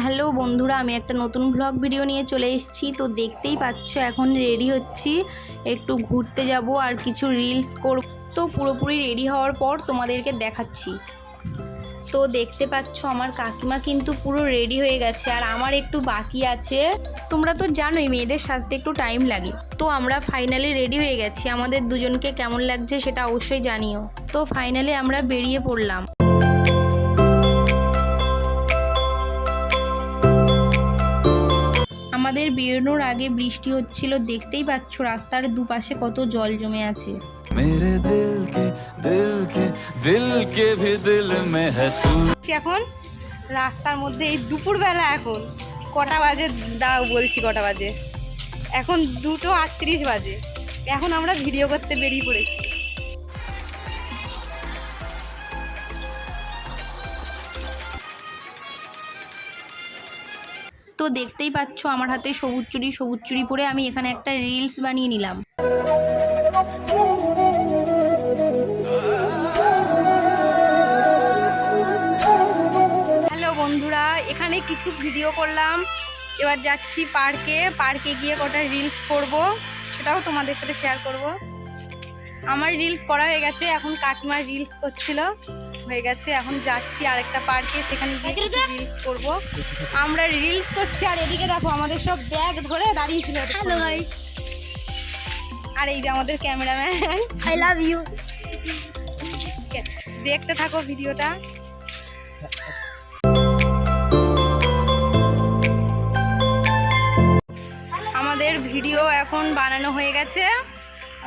Hello বন্ধুরা, আমি একটা নতুন ব্লগ ভিডিও নিয়ে চলে এসেছি। তো দেখতেই পাচ্ছ, এখন রেডি হচ্ছি। একটু ঘুরতে যাব আর কিছু রিলস করব। তো পুরোপুরি রেডি হওয়ার পর তোমাদেরকে দেখাচ্ছি। তো দেখতে পাচ্ছ, আমার কাকিমা কিন্তু পুরো রেডি হয়ে গেছে আর আমার একটু বাকি আছে। তোমরা তো জানোই, মেয়েদের সাজতে একটু টাইম লাগে। তো আমরা ফাইনালি রেডি হয়ে গেছি। আমাদের দুজনকে কেমন লাগছে সেটা অবশ্যই জানিও। তো ফাইনালি আমরা বেরিয়ে পড়লাম। আমাদের বেরোনোর আগে বৃষ্টি হচ্ছিল দেখতেই পাচ্ছ রাস্তার দুপাশে কত জল জমে আছে। এখন রাস্তার মধ্যে এই দুপুরবেলা এখন কটা বাজে? দাঁড়াও বলছি কটা বাজে। এখন দুটো আটত্রিশ বাজে। এখন আমরা ভিডিও করতে বেরিয়ে পড়েছি। তো দেখতেই পাচ্ছ আমার হাতে সবুজ চুরি সবুজ চুরি পরে আমি এখানে একটা রিলস বানিয়ে নিলাম। হ্যালো বন্ধুরা, এখানে কিছু ভিডিও করলাম। এবার যাচ্ছি পার্কে। পার্কে গিয়ে কটা রিলস করব, সেটাও তোমাদের সাথে শেয়ার করব। আমার রিলস করা হয়ে গেছে, এখন কাকিমার রিলস করছিল। হয়ে গেছে। এখন যাচ্ছি আরেকটা পার্কে সেখানে গিয়ে কিছু রিলস করব। আমরা রিলস করছি আর এদিকে দেখো আমাদের সব ব্যাগ ধরে দাঁড়িয়েছিল হ্যালো গাইস আর এই যে আমাদের ক্যামেরাম্যান I love you. দেখতে থাকো ভিডিওটা। আমাদের ভিডিও এখন বানানো হয়ে গেছে।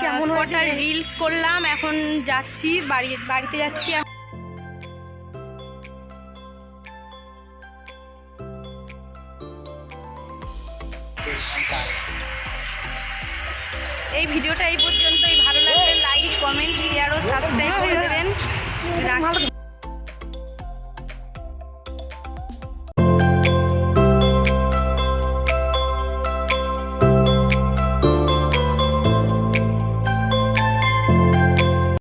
কেমন কটা রিলস করলাম এখন যাচ্ছি বাড়ি বাড়িতে যাচ্ছি। এই ভিডিওটা এই পর্যন্তই। ভালো লাগলে লাইক কমেন্ট শেয়ার ও সাবস্ক্রাইব করে দেবেন।